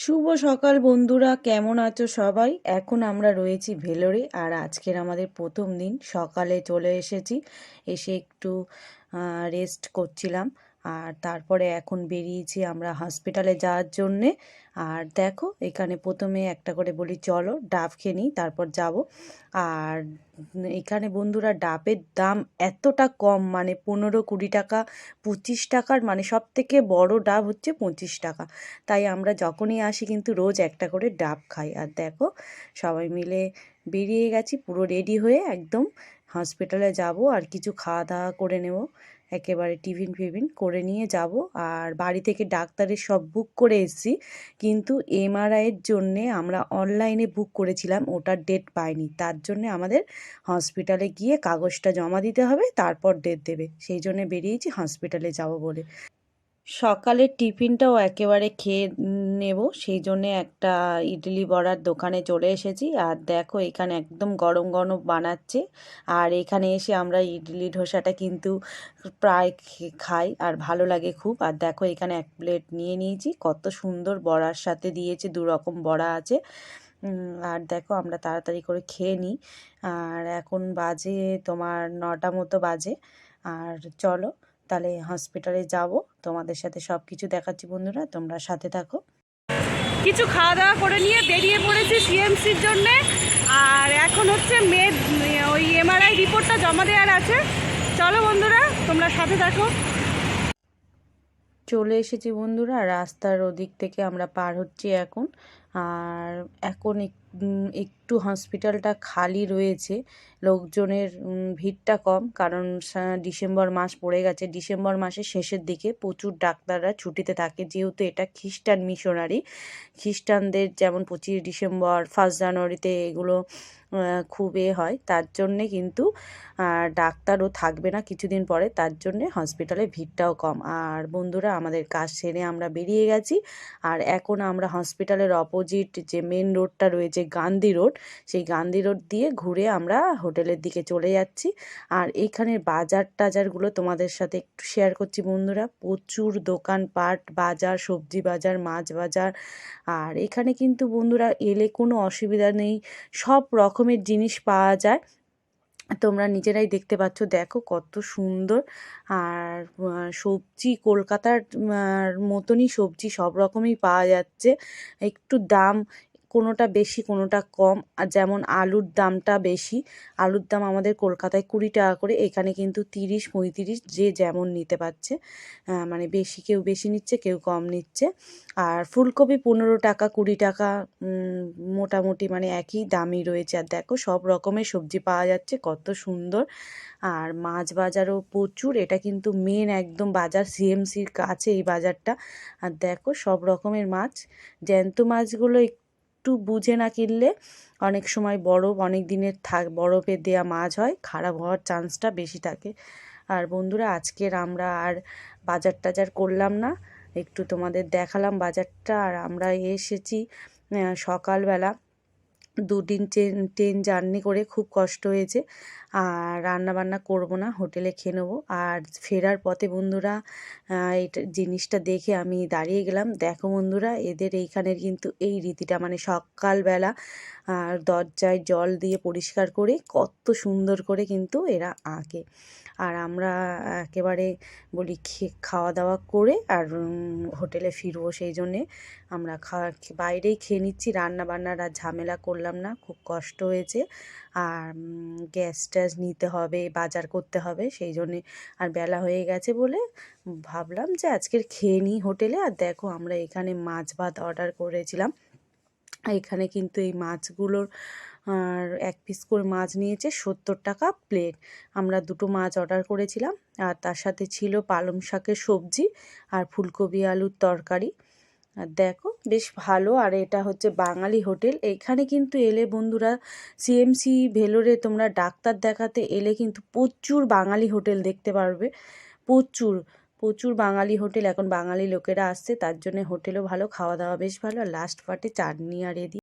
শুভ সকাল বন্ধুরা, কেমন আছো সবাই? এখন আমরা রয়েছি ভেলোরে আর আজকের আমাদের প্রথম দিন। সকালে চলে এসেছি, এসে একটু রেস্ট করছিলাম। আর তারপরে এখন বেরিয়েছি আমরা হসপিটালে যাওয়ার জন্যে। আর দেখো, এখানে প্রথমে একটা করে বলি, চলো ডাব খেয়ে তারপর যাব। আর এখানে বন্ধুরা, ডাবের দাম এতটা কম মানে পনেরো কুড়ি টাকা, পঁচিশ টাকার মানে সব থেকে বড় ডাব হচ্ছে পঁচিশ টাকা। তাই আমরা যখনই আসি কিন্তু রোজ একটা করে ডাব খাই। আর দেখো, সবাই মিলে বেরিয়ে গেছি, পুরো রেডি হয়ে একদম হসপিটালে যাব আর কিছু খাওয়া দাওয়া করে নেব। একেবারে টিফিন ফিফিন করে নিয়ে যাব। আর বাড়ি থেকে ডাক্তারের সব বুক করে এসেছি। কিন্তু এমআরআইয়ের জন্যে আমরা অনলাইনে বুক করেছিলাম, ওটার ডেট পাইনি। তার জন্যে আমাদের হসপিটালে গিয়ে কাগজটা জমা দিতে হবে, তারপর ডেট দেবে। সেই জন্যে বেরিয়েছি হসপিটালে যাব বলে। সকালের টিফিনটাও একেবারে খেয়ে নেব, সেই জন্যে একটা ইডলি বড়ার দোকানে চলে এসেছি। আর দেখো, এখানে একদম গরম গরম বানাচ্ছে। আর এখানে এসে আমরা ইডলি ধোসাটা কিন্তু প্রায় খাই, আর ভালো লাগে খুব। আর দেখো, এখানে এক প্লেট নিয়ে নিয়েছি। কত সুন্দর বড়ার সাথে দিয়েছে, দু রকম বড়া আছে। আর দেখো, আমরা তাড়াতাড়ি করে খেয়ে নিই। আর এখন বাজে তোমার নটা মতো বাজে। আর চলো তাহলে হসপিটালে যাব। তোমাদের সাথে সব কিছু দেখাচ্ছি বন্ধুরা তোমরা সাথে থাকো। কিছু খাওয়া দাওয়া করে নিয়ে বেরিয়ে পড়েছি সিএমসির জন্যে। আর এখন হচ্ছে মে ওই এমআরআই রিপোর্টটা জমা দেওয়ার আছে। চলো বন্ধুরা তোমরা সাথে থাকো। চলে এসেছি বন্ধুরা রাস্তার ওদিক থেকে আমরা পার হচ্ছি এখন। আর এখন একটু হসপিটালটা খালি রয়েছে, লোকজনের ভিড়টা কম, কারণ ডিসেম্বর মাস পড়ে গেছে। ডিসেম্বর মাসের শেষের দিকে প্রচুর ডাক্তাররা ছুটিতে থাকে, যেহেতু এটা খ্রিস্টান মিশনারি। খ্রিস্টানদের যেমন পঁচিশ ডিসেম্বর, ফার্স্ট জানুয়ারিতে এগুলো খুব এ হয়, তার জন্যে কিন্তু ডাক্তারও থাকবে না কিছুদিন পরে, তার জন্যে হসপিটালে ভিড়টাও কম। আর বন্ধুরা, আমাদের কাজ সেরে আমরা বেরিয়ে গেছি। আর এখন আমরা হসপিটালের অপোজিট যে মেন রোডটা রয়েছে গান্ধী রোড, সেই গান্ধী রোড দিয়ে ঘুরে আমরা হোটেলের দিকে চলে যাচ্ছি। আর এইখানের বাজার টাজারগুলো তোমাদের সাথে একটু শেয়ার করছি বন্ধুরা। প্রচুর দোকানপাট, বাজার, সবজি বাজার, মাছ বাজার। আর এখানে কিন্তু বন্ধুরা এলে কোনো অসুবিধা নেই, সব রকমের জিনিস পাওয়া যায়। তোমরা নিজেরাই দেখতে পাচ্ছ, দেখো কত সুন্দর। আর সবজি, কলকাতার মতনই সবজি সব রকমই পাওয়া যাচ্ছে। একটু দাম কোনোটা বেশি, কোনোটা কম। আর যেমন আলুর দামটা বেশি, আলুর দাম আমাদের কলকাতায় কুড়ি টাকা করে, এখানে কিন্তু তিরিশ, পঁয়ত্রিশ যে যেমন নিতে পারছে। মানে বেশি, কেউ বেশি নিচ্ছে, কেউ কম নিচ্ছে। আর ফুলকপি পনেরো টাকা, কুড়ি টাকা মোটামুটি মানে একই দামই রয়েছে। আর দেখো, সব রকমের সবজি পাওয়া যাচ্ছে, কত সুন্দর। আর মাছ বাজারও প্রচুর, এটা কিন্তু মেন একদম বাজার সিএমসির কাছে এই বাজারটা। আর দেখো, সব রকমের মাছ। জ্যান্ত মাছগুলো একটু বুঝে না কিনলে অনেক সময় বরফ, অনেক দিনের থাক, বরফে দেয়া মাছ হয়, খারাপ হওয়ার চান্সটা বেশি থাকে। আর বন্ধুরা, আজকের আমরা আর বাজার টাজার করলাম না। একটু তোমাদের দেখালাম বাজারটা আর আমরা এসেছি সকালবেলা। দুদিন ট্রেন ট্রেন জার্নি করে খুব কষ্ট হয়েছে। আর রান্না বান্না করব না, হোটেলে খেয়ে নেব। আর ফেরার পথে বন্ধুরা এটা জিনিসটা দেখে আমি দাঁড়িয়ে গেলাম। দেখো বন্ধুরা, এদের এইখানের কিন্তু এই রীতিটা মানে সকালবেলা আর দরজায় জল দিয়ে পরিষ্কার করে কত সুন্দর করে কিন্তু এরা আঁকে। আর আমরা একেবারে বলি খাওয়া দাওয়া করে আর হোটেলে ফিরবো সেই জন্যে। আমরা খাওয়া বাইরেই খেয়ে নিচ্ছি রান্না বান্নার আর ঝামেলা করলাম না, খুব কষ্ট হয়েছে। আর গ্যাস ট্যাস নিতে হবে, বাজার করতে হবে, সেই জন্যে আর বেলা হয়ে গেছে বলে ভাবলাম যে আজকের খেয়ে নিই হোটেলে। আর দেখো আমরা এখানে মাছ ভাত অর্ডার করেছিলাম। এখানে কিন্তু এই মাছগুলোর আর এক পিস করে মাছ নিয়েছে সত্তর টাকা প্লেট আমরা দুটো মাছ অর্ডার করেছিলাম, আর তার সাথে ছিল পালং শাকের সবজি আর ফুলকপি আলুর তরকারি। আর দেখো, বেশ ভালো। আর এটা হচ্ছে বাঙালি হোটেল। এখানে কিন্তু এলে বন্ধুরা সিএমসি ভেলোরে তোমরা ডাক্তার দেখাতে এলে কিন্তু প্রচুর বাঙালি হোটেল দেখতে পারবে। প্রচুর প্রচুর বাঙালি হোটেল। এখন বাঙালি লোকেরা আসছে, তার জন্য হোটেলও ভালো, খাওয়া দাওয়া বেশ ভালো। আর লাস্ট পার্টে চাটনি আর এদি